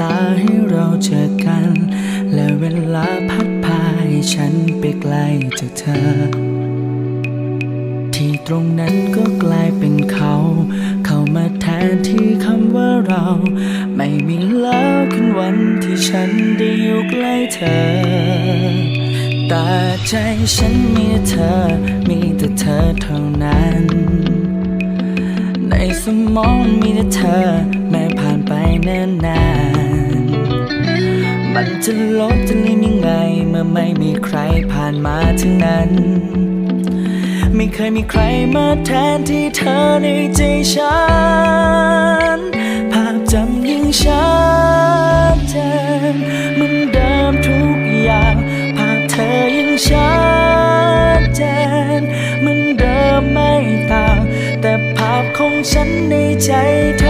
ตาให้เราเจอกัน และเวลาพัดพาให้ฉันไปไกลจากเธอ ที่ตรงนั้นก็กลายเป็นเขา เข้ามาแทนที่คำว่าเรา ไม่มีแล้วคืนวันที่ฉันได้อยู่ใกล้เธอต่ใจฉันมีเธอ มีแต่เธอเท่านั้น ในสมองมีแต่เธอแม้ผ่า จะลบจะลืมยังไง เมื่อไม่มีใครผ่านมาทั้งนั้น ไม่เคยมีใครมาแทนที่เธอในใจฉัน ภาพจำยิ่งชัดเจนเหมือนเดิมทุกอย่าง ภาพเธอยังชัดเจนเหมือนเดิมไม่ต่าง แต่ภาพของฉันในใจเธอ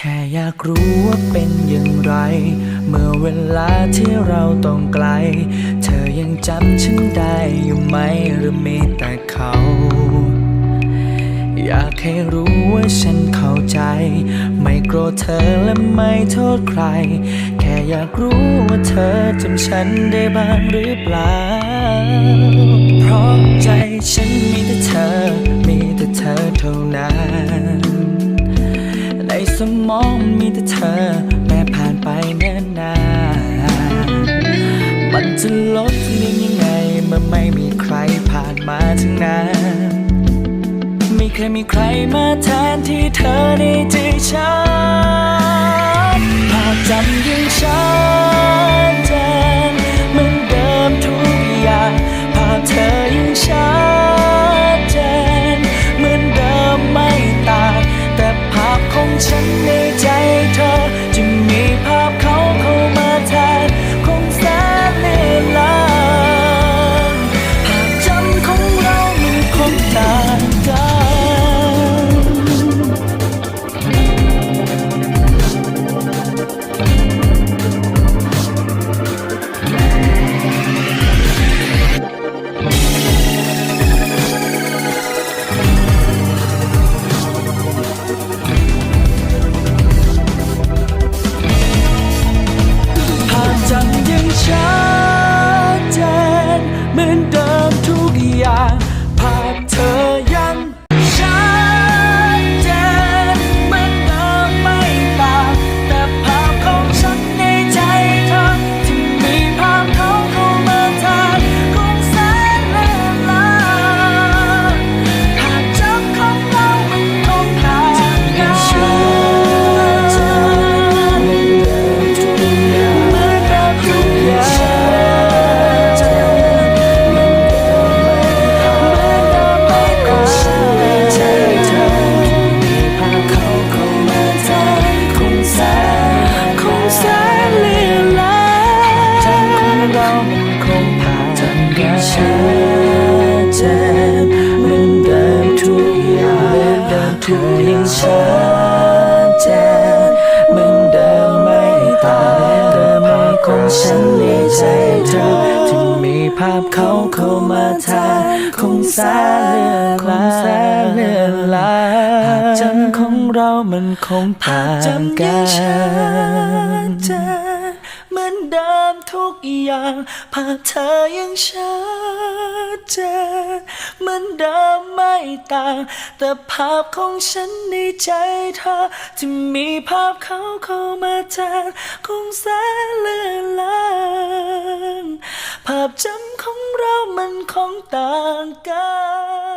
แค่อยากรู้ว่าเป็นอย่างไร เมื่อเวลาที่เราต้องไกล เธอยังจำฉันได้อยู่ไหมหรือมีแต่เขา อยากให้รู้ว่าฉันเข้าใจ ไม่โกรธเธอและไม่โทษใคร แค่อยากรู้ว่าเธอจำฉันได้บ้างหรือเปล่า เพราะใจฉันมีแต่เธอ มีแต่เธอเท่านั้น ธอ แม้ผ่านไปเนิ่นนานมันจะลดจะลืมยังไง เมื่อไม่มีใครผ่านมาทั้งนั้นไม่เคยมีใครมาแทนที่เธอในใจฉันภาพจำยังชัดเจนเหมือนเดิมทุกอย่างภาพเธอยังชัดเจนเหมือนเดิมไม่ต่างแต่ภาพของฉัน เราคงผ่านกันชัดเจนมือนเดิมทุกอย่างเหมือนเดิมทุกอย่างชัดเจนมือนเดิมไม่ต่างเดิมไม่ของฉันในใจเธอที่มีภาพเขาเข้ามาแทนคงแสนเลือนลางสนเลือนลาภาพจำของเรามันคงต่างกันเหมือน ทุกอย่างภาพเธอยังชัดเจนเหมือนเดิมไม่ต่าง แต่ภาพของฉันในใจเธอที่มีภาพเขาเข้ามาแทนคงแสนเลือนลางภาพจำของเรามันคงต่างกัน